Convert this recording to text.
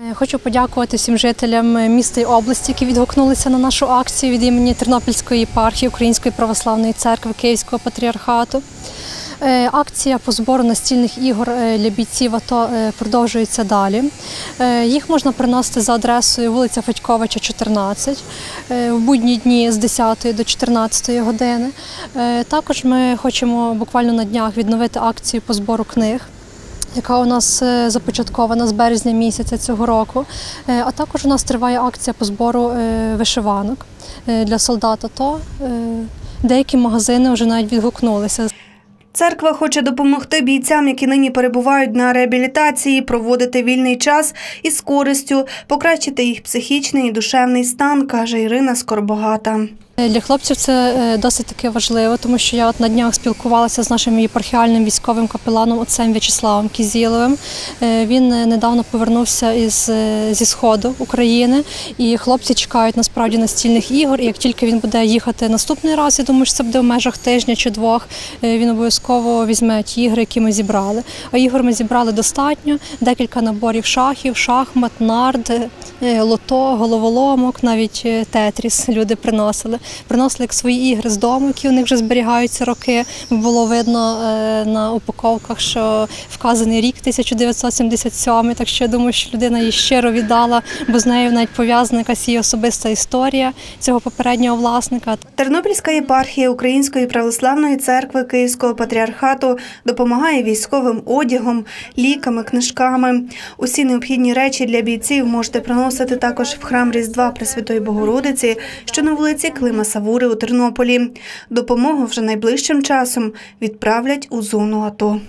Е, Хочу подякувати всім жителям е, міста і області, які відгукнулися на нашу акцію від імені Тернопільської єпархії Української православної церкви Київського патріархату. Е, Акція по збору настільних ігор для бійців АТО продовжується далі. Їх можна приносити за адресою вулиця Федьковича, 14, е, в будні дні з 10 до 14 години. Також ми хочемо буквально на днях відновити акцію по збору книг яка у нас е, започаткована з березня місяця цього року. Е, А також у нас триває акція по збору е, вишиванок для солдат АТО. Е, Деякі магазини вже навіть відгукнулися. Церква хоче допомогти бійцям, які нині перебувають на реабілітації, проводити вільний час із користю, покращити їх психічний і душевний стан, каже Ірина Скорбогата. Для хлопців це е, досить таки важливо, тому що я от на днях спілкувалася з нашим єпархіальним військовим капеланом отцем В'ячеславом Кізіловим. Е, Він е, недавно повернувся із, зі сходу України, і хлопці чекають насправді настільних ігор. І як тільки він буде їхати наступний раз, я думаю, що це буде в межах тижня чи двох. Він обов'язково візьме ті ігри, які ми зібрали. А ігор ми зібрали достатньо: декілька наборів шахів, шахмат, нард, лото, головоломок, навіть тетріс люди приносили. Приносили як свої ігри з дому, які у них вже зберігаються роки. Було видно е, на упаковках, що вказаний рік 1977, так що я думаю, що людина її щиро віддала, бо з нею навіть пов'язана якась її особиста історія цього попереднього власника. Тернопільська єпархія Української православної церкви Київського патріархату допомагає військовим одягом, ліками, книжками. Усі необхідні речі для бійців можете приносити також в храм Різдва Пресвятої Богородиці, що на вулиці Клима Савури у Тернополі. Допомогу вже найближчим часом відправлять у зону АТО.